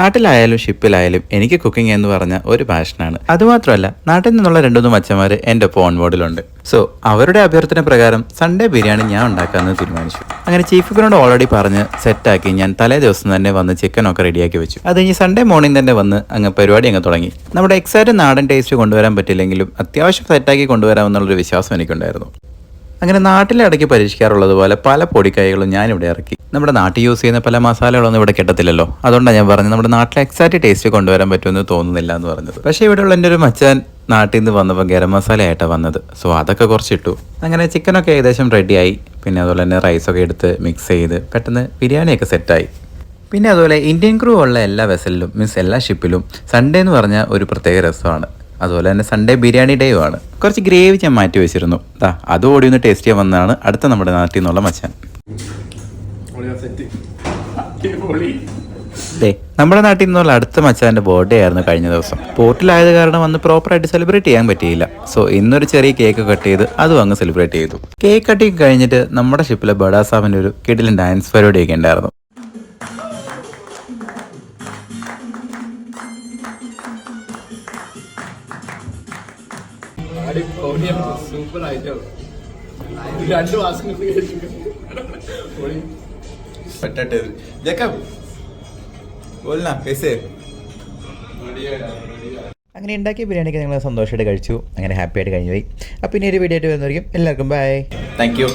നാട്ടിലായാലും ഷിപ്പിലായാലും എനിക്ക് കുക്കിംഗ് എന്ന് പറഞ്ഞ ഒരു പാഷനാണ് അതുമാത്രമല്ല നാട്ടിൽ നിന്നുള്ള രണ്ടുമൂന്ന് അച്ഛന്മാർ എന്റെ ഫോൺ ബോർഡിലുണ്ട് സോ അവരുടെ അഭ്യർത്ഥന പ്രകാരം സൺഡേ ബിരിയാണി ഞാൻ ഉണ്ടാക്കാമെന്ന് തീരുമാനിച്ചു. അങ്ങനെ ചീഫ് കുക്കിനോട് ഓൾറെഡി പറഞ്ഞ് സെറ്റാക്കി ഞാൻ തലേ ദിവസം തന്നെ വന്ന് ചിക്കനൊക്കെ റെഡിയാക്കി വെച്ചു. അത് കഴിഞ്ഞ് സൺഡേ മോർണിംഗ് തന്നെ വന്ന് അങ്ങ് പരിപാടി അങ്ങ് തുടങ്ങി. നമ്മുടെ എക്സാക്റ്റ് നാടൻ ടേസ്റ്റ് കൊണ്ടുവരാൻ പറ്റില്ലെങ്കിലും അത്യാവശ്യം സെറ്റാക്കി കൊണ്ടുവരാമെന്നുള്ളൊരു വിശ്വാസം എനിക്കുണ്ടായിരുന്നു. അങ്ങനെ നാട്ടിലെ ഇടയ്ക്ക് പരീക്ഷിക്കാറുള്ളത് പോലെ പല പൊടിക്കൈകളും ഞാനിവിടെ ഇറക്കി. നമ്മുടെ നാട്ടിൽ യൂസ് ചെയ്യുന്ന പല മസാലകളൊന്നും ഇവിടെ കിട്ടത്തില്ലല്ലോ. അതുകൊണ്ടാണ് ഞാൻ പറഞ്ഞത് നമ്മുടെ നാട്ടിലെ എക്സാക്റ്റ് ടേസ്റ്റ് കൊണ്ടുവരാൻ പറ്റുമെന്ന് തോന്നുന്നില്ല എന്ന് പറഞ്ഞത്. പക്ഷേ ഇവിടെയുള്ള എന്റെ ഒരു മച്ചാൻ നാട്ടിൽ നിന്ന് വന്നപ്പോൾ ഗരം മസാല ആയിട്ടാണ് വന്നത്. സോ അതൊക്കെ കുറച്ചിട്ടു. അങ്ങനെ ചിക്കനൊക്കെ ഏകദേശം റെഡിയായി പിന്നെ അതുപോലെ തന്നെ റൈസൊക്കെ എടുത്ത് മിക്സ് ചെയ്ത് പെട്ടെന്ന് ബിരിയാണിയൊക്കെ സെറ്റായി പിന്നെ അതുപോലെ ഇന്ത്യൻ ക്രൂ ഉള്ള എല്ലാ വെസലിലും മീൻസ് എല്ലാ ഷിപ്പിലും സൺഡേ എന്ന് പറഞ്ഞ ഒരു പ്രത്യേക രസമാണ്. അതുപോലെ തന്നെ സൺഡേ ബിരിയാണി ഡേ ആണ്. കുറച്ച് ഗ്രേവി ഞാൻ മാറ്റി വെച്ചിരുന്നു. ദാ അത് ഓടി ഒന്ന് ടേസ്റ്റ് ചെയ്യാൻ വന്നതാണ് അടുത്ത നമ്മുടെ നാട്ടിൽ നിന്നുള്ള മച്ചാൻ. നമ്മുടെ നാട്ടിൽ നിന്നുള്ള അടുത്ത മച്ചാന്റെ ബർത്ത്ഡേ ആയിരുന്നു കഴിഞ്ഞ ദിവസം. പോർട്ടിലായത് കാരണം അന്ന് പ്രോപ്പറായിട്ട് സെലിബ്രേറ്റ് ചെയ്യാൻ പറ്റിയില്ല. സോ ഇന്നൊരു ചെറിയ കേക്ക് കട്ട് ചെയ്ത് അതും അങ്ങ് സെലിബ്രേറ്റ് ചെയ്തു. കേക്ക് കട്ടിങ് കഴിഞ്ഞിട്ട് നമ്മുടെ ഷിപ്പിലെ ബഡാസാമിന്റെ ഒരു കിടിലൻ ഡാൻസ് പരിപാടിയൊക്കെ ഉണ്ടായിരുന്നു. സൂപ്പർ ആയിട്ടോ? രണ്ട് മാസം കൊണ്ട് കഴിച്ചു. പൊളി. അങ്ങനെ ഉണ്ടാക്കിയ ബിരിയാണിക്ക് നിങ്ങൾ സന്തോഷമായിട്ട് കഴിച്ചു. അങ്ങനെ ഹാപ്പി ആയിട്ട് കഴിഞ്ഞു പോയി. അപ്പോൾ ഇനി ഒരു വീഡിയോ ആയിട്ട് വരുന്നതായിരിക്കും. എല്ലാവർക്കും ബൈ താങ്ക് യു